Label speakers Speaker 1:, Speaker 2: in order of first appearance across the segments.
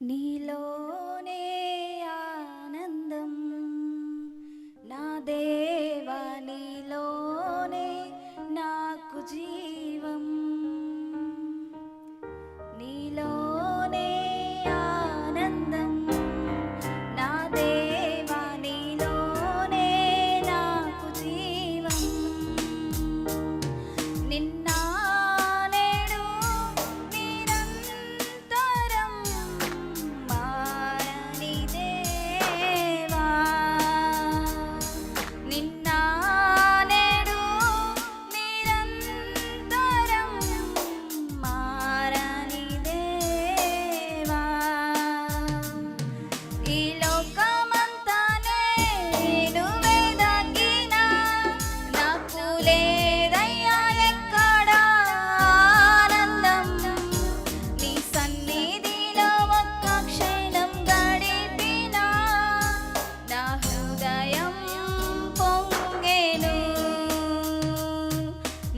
Speaker 1: నీలో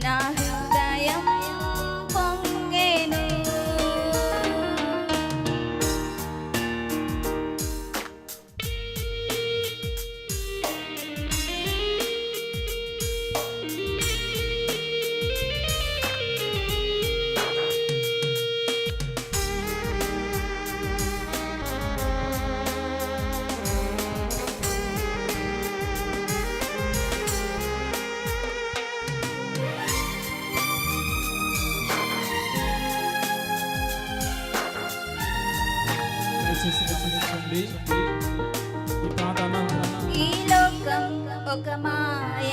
Speaker 1: Nah.
Speaker 2: దయచేసి గమనించండి ఈ ప్రార్థన
Speaker 1: లోకం ఒక మాయ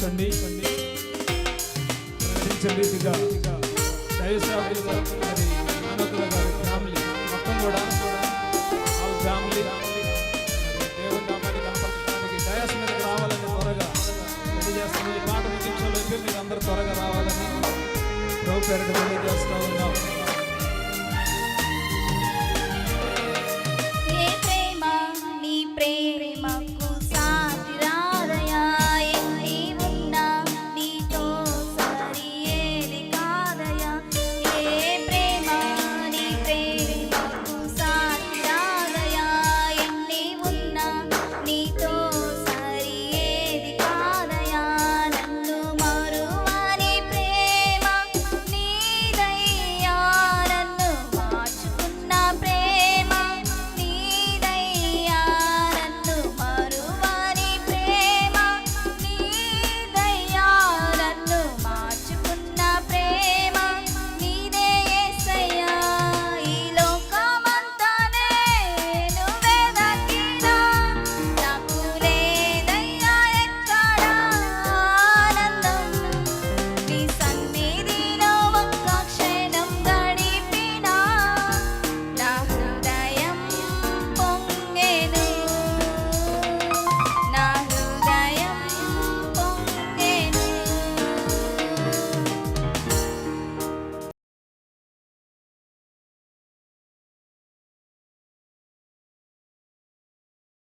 Speaker 2: ప్రకటించండి. ప్రకటించండి ఫ్యామిలీ మొత్తం కూడా ఆ ఫ్యామిలీ మీద రావాలని త్వరగా అందరూ త్వరగా రావాలని ప్రభు పేరు తెలియజేస్తా